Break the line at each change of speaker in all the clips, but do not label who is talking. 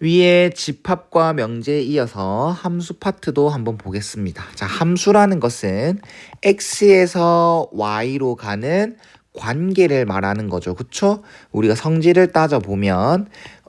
위에 집합과 명제에 이어서 함수 파트도 한번 보겠습니다. 자, 함수라는 것은 x에서 y로 가는 관계를 말하는 거죠. 그쵸? 우리가 성질을 따져보면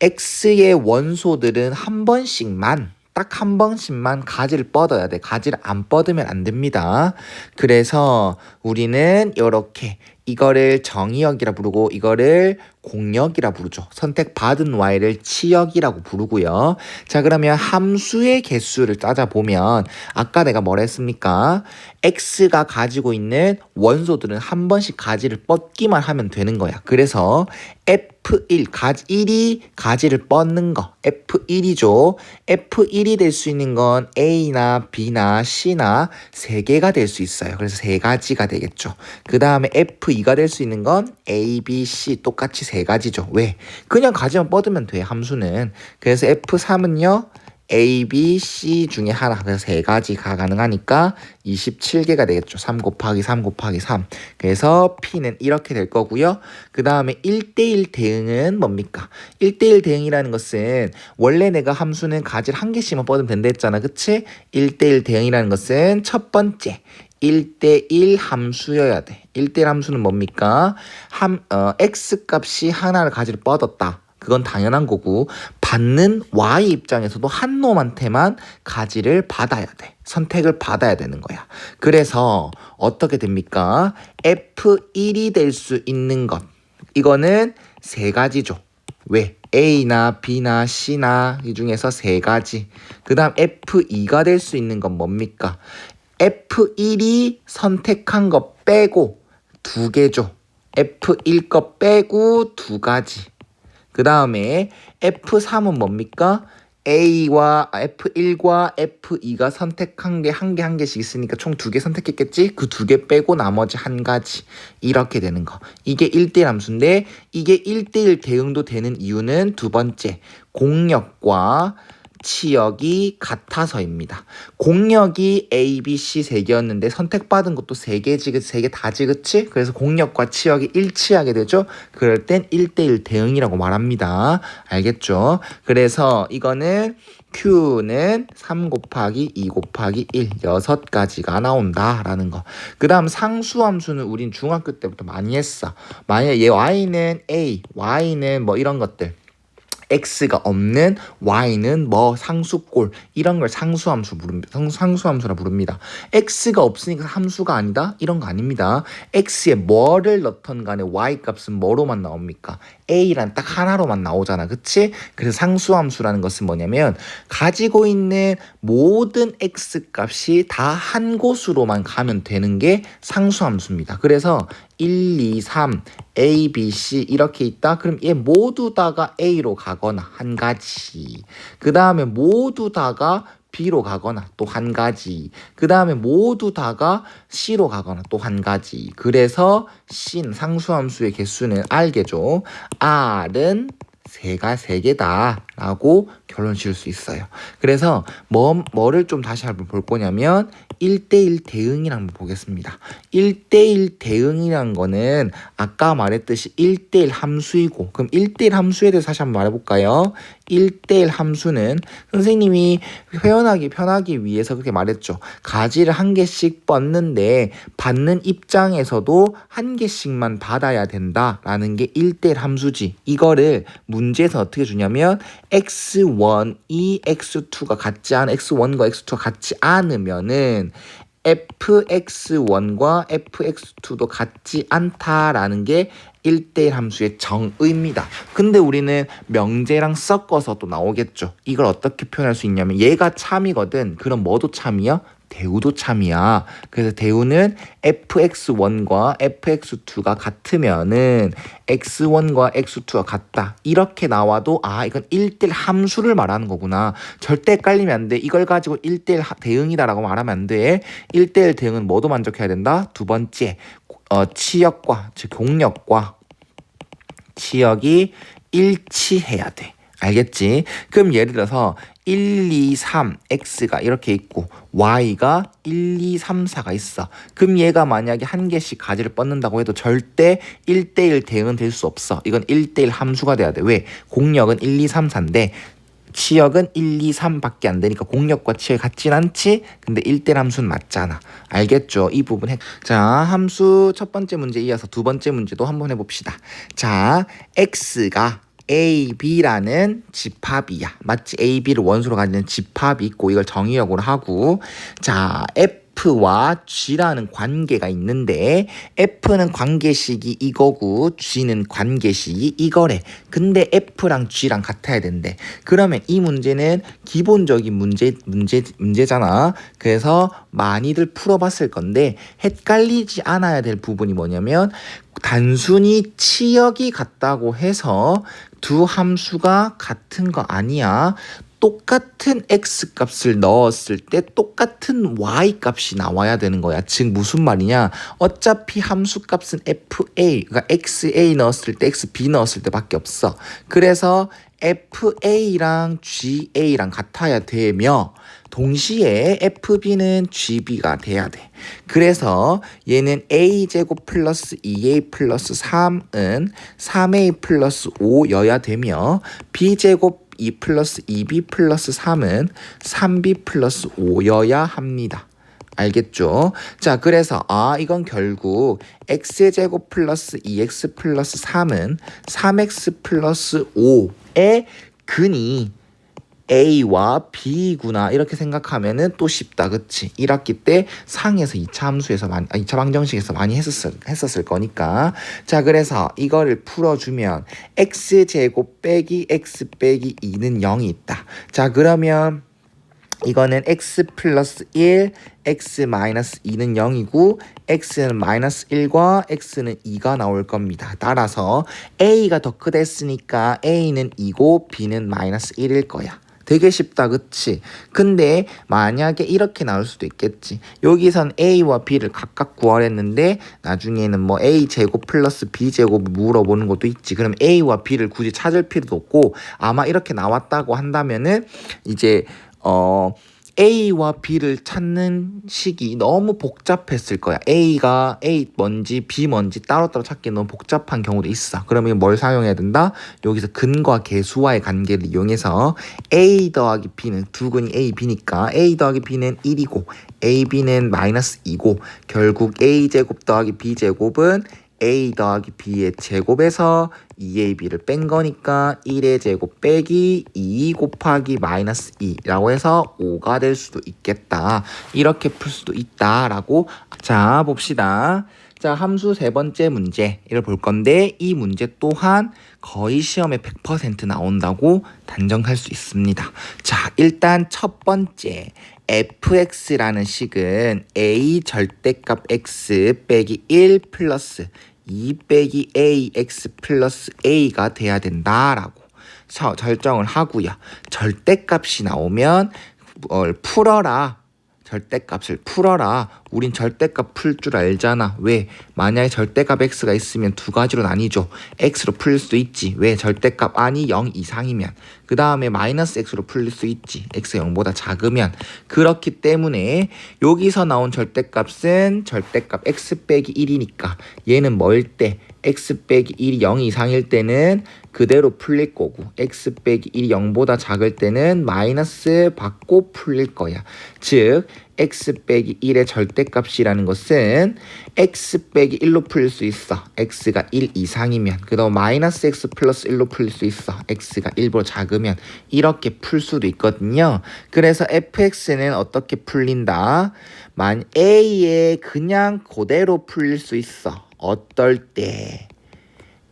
x의 원소들은 한 번씩만 딱 한 번씩만 가지를 뻗어야 돼. 가지를 안 뻗으면 안 됩니다. 그래서 우리는 이렇게 이거를 정의역이라 부르고 이거를 공역이라 부르죠. 선택받은 y를 치역이라고 부르고요. 자 그러면 함수의 개수를 따져보면 아까 내가 뭐라 했습니까? x가 가지고 있는 원소들은 한 번씩 가지를 뻗기만 하면 되는 거야. 그래서 F1 가지 1이 가지를 뻗는 거 F1이죠. F1이 될 수 있는 건 A나 B나 C나 세 개가 될 수 있어요. 그래서 세 가지가 되겠죠. 그 다음에 F2가 될 수 있는 건 A, B, C 똑같이 세 가지죠. 왜? 그냥 가지만 뻗으면 돼 함수는. 그래서 F3은요. A, B, C 중에 하나 그래서 세 가지가 가능하니까 27개가 되겠죠. 3 곱하기 3 곱하기 3. 그래서 P는 이렇게 될 거고요. 그 다음에 1대1 대응은 뭡니까? 1대1 대응이라는 것은 원래 내가 함수는 가지를 한 개씩만 뻗으면 된다 했잖아. 그치? 1대1 대응이라는 것은 첫 번째 1대1 함수여야 돼. 1대1 함수는 뭡니까? 함, 어, x 값이 하나를 가지를 뻗었다. 그건 당연한 거고 받는 y 입장에서도 한 놈한테만 가지를 받아야 돼. 선택을 받아야 되는 거야. 그래서 어떻게 됩니까? F1이 될 수 있는 것. 이거는 세 가지죠. 왜? A나 B나 C나 이 중에서 세 가지. 그 다음 F2가 될 수 있는 건 뭡니까? F1이 선택한 거 빼고 두 개죠. F1 거 빼고 두 가지. 그 다음에 F3은 뭡니까? A와 F1과 F2가 선택한 게 한 개 한 개씩 있으니까 총 두 개 선택했겠지? 그 두 개 빼고 나머지 한 가지 이렇게 되는 거. 이게 1대1 함수인데 이게 1대1 대응도 되는 이유는 두 번째 공역과 치역이 같아서입니다. 공역이 A, B, C 세 개였는데 선택받은 것도 세 개지, 세개 다지, 그치? 그래서 공역과 치역이 일치하게 되죠? 그럴 땐 1대1 대응이라고 말합니다. 알겠죠? 그래서 이거는 Q는 3 곱하기 2 곱하기 1, 6가지가 나온다라는 거. 그 다음 상수함수는 우린 중학교 때부터 많이 했어. 만약에 얘 Y는 A, Y는 뭐 이런 것들. X가 없는 y는 뭐 상수꼴 이런 걸 상수함수 부릅니다. 상수함수라 부릅니다. x가 없으니까 함수가 아니다 이런 거 아닙니다. x에 뭐를 넣던 간에 y 값은 뭐로만 나옵니까? A란 딱 하나로만 나오잖아. 그치? 그래서 상수함수라는 것은 뭐냐면 가지고 있는 모든 x 값이 다 한 곳으로만 가면 되는 게 상수함수입니다. 그래서 1, 2, 3, A, B, C 이렇게 있다. 그럼 얘 모두 다가 A로 가거나 한 가지. 그 다음에 모두 다가 B로 가거나 또 한 가지. 그 다음에 모두 다가 C로 가거나 또 한 가지. 그래서 C는 상수함수의 개수는 R개죠. R은 세가 세 개다라고 결론 지을 수 있어요. 그래서 뭐, 뭐를 좀 다시 한번 볼 거냐면 1대1 대응이랑 한번 보겠습니다. 1대1 대응이란 거는 아까 말했듯이 1대1 함수이고 그럼 1대1 함수에 대해서 다시 한번 말해볼까요? 1대1 함수는 선생님이 표현하기 편하기 위해서 그렇게 말했죠. 가지를 한 개씩 뻗는데 받는 입장에서도 한 개씩만 받아야 된다라는 게 1대1 함수지. 이거를 문제에서 어떻게 주냐면 x1이 x2가 같지 않은 x1과 x2가 같지 않으면은 fx1과 fx2도 같지 않다라는 게 1대1 함수의 정의입니다. 근데 우리는 명제랑 섞어서 또 나오겠죠. 이걸 어떻게 표현할 수 있냐면 얘가 참이거든. 그럼 뭐도 참이야? 대우도 참이야. 그래서 대우는 fx1과 fx2가 같으면은 x1과 x2가 같다. 이렇게 나와도 아 이건 1대1 함수를 말하는 거구나. 절대 헷갈리면 안 돼. 이걸 가지고 1대1 대응이다라고 말하면 안 돼. 1대1 대응은 뭐도 만족해야 된다? 두 번째 어, 치역과 즉 공역과 치역이 일치해야 돼. 알겠지? 그럼 예를 들어서 1, 2, 3, x가 이렇게 있고 y가 1, 2, 3, 4가 있어. 그럼 얘가 만약에 한 개씩 가지를 뻗는다고 해도 절대 1대1 대응은 될 수 없어. 이건 1대1 함수가 돼야 돼. 왜? 공역은 1, 2, 3, 4인데 치역은 1, 2, 3밖에 안 되니까 공역과 치역이 같진 않지? 근데 1대 함수는 맞잖아. 알겠죠? 이 부분 해. 자, 함수 첫 번째 문제 이어서 두 번째 문제도 한번 해봅시다. 자, x가 A, B라는 집합이야. 맞지? A, B를 원소로 가지는 집합이 있고 이걸 정의역으로 하고 자, F 와 G라는 관계가 있는데 F는 관계식이 이거고 G는 관계식이 이거래. 근데 F랑 G랑 같아야 된대. 그러면 이 문제는 기본적인 문제 문제 문제잖아. 그래서 많이들 풀어봤을 건데 헷갈리지 않아야 될 부분이 뭐냐면 단순히 치역이 같다고 해서 두 함수가 같은 거 아니야. 똑같은 x 값을 넣었을 때 똑같은 y 값이 나와야 되는 거야. 즉 무슨 말이냐? 어차피 함수 값은 fa, 그러니까 xa 넣었을 때 xb 넣었을 때밖에 없어. 그래서 fa랑 ga랑 같아야 되며 동시에 fb는 gb가 돼야 돼. 그래서 얘는 a제곱 플러스 2a 플러스 3은 3a 플러스 5여야 되며 b제곱 2 플러스 2b 플러스 3은 3b 플러스 5여야 합니다. 알겠죠? 자, 그래서 아, 이건 결국 x제곱 플러스 2x 플러스 3은 3x 플러스 5의 근이 A와 B구나. 이렇게 생각하면은 또 쉽다. 그치? 1학기 때 상에서 2차 함수에서 많이 아, 2차 방정식에서 많이 했었을, 했었을 거니까. 자 그래서 이거를 풀어주면 x제곱 빼기 x 빼기 2는 0이 있다. 자 그러면 이거는 x 플러스 1, x 마이너스 2는 0이고 x는 마이너스 1과 x는 2가 나올 겁니다. 따라서 a가 더 크댔으니까 a는 2고 b는 마이너스 1일 거야. 되게 쉽다 그치? 근데 만약에 이렇게 나올 수도 있겠지 여기선 a와 b를 각각 구하랬는데 나중에는 뭐 a 제곱 플러스 b 제곱 물어보는 것도 있지 그럼 a와 b를 굳이 찾을 필요도 없고 아마 이렇게 나왔다고 한다면은 이제 어 A와 B를 찾는 식이 너무 복잡했을 거야. A가 A 뭔지 B 뭔지 따로따로 찾기 너무 복잡한 경우도 있어. 그러면 뭘 사용해야 된다? 여기서 근과 계수와의 관계를 이용해서 A 더하기 B는 두 근이 A, B니까 A 더하기 B는 1이고 A, B는 마이너스 2고 결국 A 제곱 더하기 B 제곱은 a 더하기 b의 제곱에서 2ab를 뺀 거니까 1의 제곱 빼기 2 곱하기 마이너스 2라고 해서 5가 될 수도 있겠다. 이렇게 풀 수도 있다라고 자 봅시다. 자 함수 세 번째 문제를 볼 건데 이 문제 또한 거의 시험에 100% 나온다고 단정할 수 있습니다. 자 일단 첫 번째 fx라는 식은 a 절대값 x 빼기 1 플러스 2 빼기 ax 플러스 a가 돼야 된다라고 설정을 하고요. 절대값이 나오면 뭘 풀어라. 절대값을 풀어라. 우린 절대값 풀 줄 알잖아. 왜? 만약에 절대값 x가 있으면 두 가지로 나뉘죠. x로 풀 수 있지. 왜? 절대값 아니 0 이상이면. 그 다음에 마이너스 x로 풀릴 수 있지. x 0보다 작으면. 그렇기 때문에 여기서 나온 절대값은 절대값 x 빼기 1이니까 얘는 뭘 때? X 빼기 1이 0 이상일 때는 그대로 풀릴 거고 x 빼기 1이 0보다 작을 때는 마이너스 받고 풀릴 거야. 즉 x 빼기 1의 절대값이라는 것은 x 빼기 1로 풀릴 수 있어. x가 1 이상이면 그다음 마이너스 x 플러스 1로 풀릴 수 있어. x가 1보다 작으면 이렇게 풀 수도 있거든요. 그래서 fx는 어떻게 풀린다? 만 a에 그냥 그대로 풀릴 수 있어. 어떨 때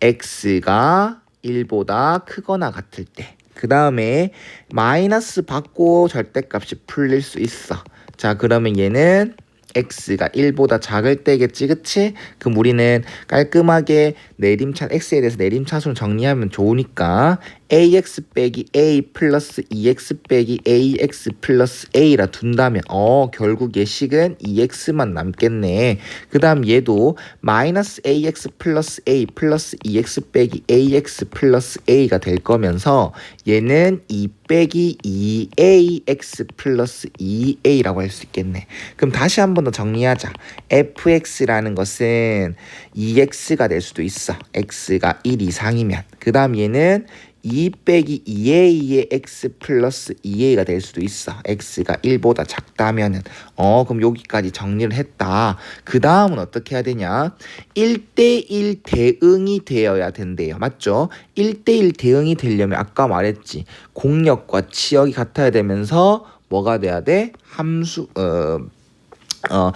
x가 1보다 크거나 같을 때. 그 다음에 마이너스 받고 절대값이 풀릴 수 있어. 자, 그러면 얘는 x가 1보다 작을 때겠지, 그치? 그럼 우리는 깔끔하게 내림차, x에 대해서 내림차순 정리하면 좋으니까 ax 빼기 a 플러스 2x 빼기 ax 플러스 a라 둔다면 어 결국 예식은 2x만 남겠네. 그 다음 얘도 마이너스 ax 플러스 a 플러스 2x 빼기 ax 플러스 a가 될 거면서 얘는 2 빼기 2ax 플러스 2a라고 할 수 있겠네. 그럼 다시 한 번 더 정리하자. fx라는 것은 2x가 될 수도 있어. X가 1 이상이면. 그 다음 얘는 2 빼기 2a의 x 플러스 2a가 될 수도 있어. x가 1보다 작다면은 어 그럼 여기까지 정리를 했다. 그 다음은 어떻게 해야 되냐? 1대1 대응이 되어야 된대요. 맞죠? 1대1 대응이 되려면 아까 말했지. 공력과 치역이 같아야 되면서 뭐가 돼야 돼? 함수 어 어,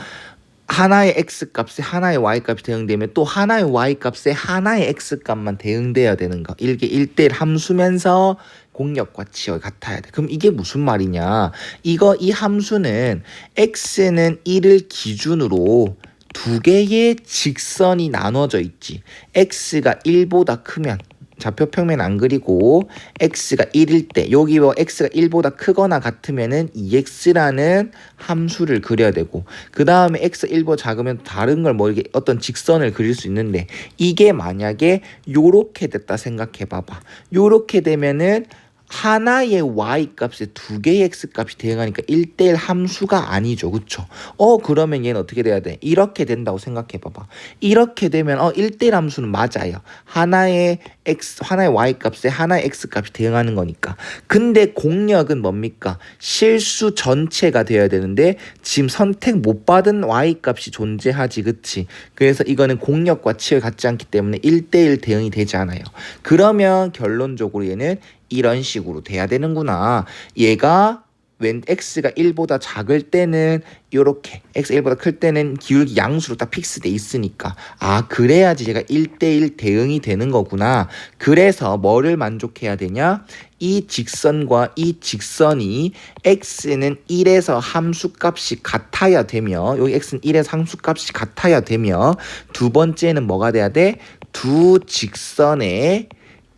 하나의 x 값에 하나의 y 값이 대응되면 또 하나의 y 값에 하나의 x 값만 대응돼야 되는 거. 이게 1대1 함수면서 공력과 치역이 같아야 돼. 그럼 이게 무슨 말이냐? 이거 이 함수는 x는 1을 기준으로 두 개의 직선이 나눠져 있지. x가 1보다 크면 좌표 평면 안 그리고 x가 1일 때 여기 뭐 x가 1보다 크거나 같으면은 2x라는 함수를 그려야 되고 그 다음에 x 1보다 작으면 다른 걸 뭐 이렇게 어떤 직선을 그릴 수 있는데 이게 만약에 요렇게 됐다 생각해 봐봐. 요렇게 되면은 하나의 y 값에 두 개의 x 값이 대응하니까 1대1 함수가 아니죠. 그쵸? 어, 그러면 얘는 어떻게 돼야 돼? 이렇게 된다고 생각해 봐봐. 이렇게 되면 어, 1대1 함수는 맞아요. 하나의 x, 하나의 y 값에 하나의 x 값이 대응하는 거니까. 근데 공력은 뭡니까? 실수 전체가 되어야 되는데 지금 선택 못 받은 y 값이 존재하지. 그치? 그래서 이거는 공력과 치열 같지 않기 때문에 1대1 대응이 되지 않아요. 그러면 결론적으로 얘는 이런 식으로 돼야 되는구나. 얘가 when x가 1보다 작을 때는 요렇게 x 1보다 클 때는 기울기 양수로 딱 픽스돼 있으니까 아 그래야지 제가 1대1 대응이 되는 거구나 그래서 뭐를 만족해야 되냐 이 직선과 이 직선이 x는 1에서 함수값이 같아야 되며 여기 x는 1에서 함수값이 같아야 되며 두 번째는 뭐가 돼야 돼? 두 직선의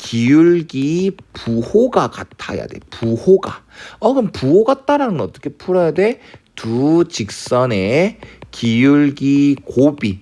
기울기 부호가 같아야 돼. 부호가. 어 그럼 부호 같다라는 건 어떻게 풀어야 돼? 두 직선의 기울기 곱이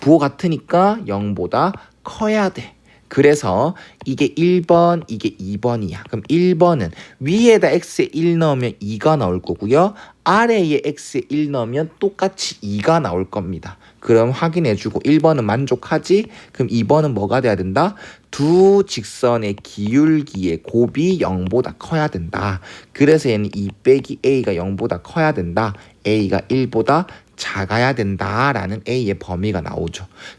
부호 같으니까 0보다 커야 돼. 그래서 이게 1번, 이게 2번이야. 그럼 1번은 위에다 x에 1 넣으면 2가 나올 거고요. 아래에 x에 1 넣으면 똑같이 2가 나올 겁니다. 그럼 확인해주고 1번은 만족하지? 그럼 2번은 뭐가 돼야 된다? 두 직선의 기울기의 곱이 0보다 커야 된다. 그래서 얘는 2 빼기 a가 0보다 커야 된다. a가 1보다 작아야 된다라는 A의 범위가 나오죠.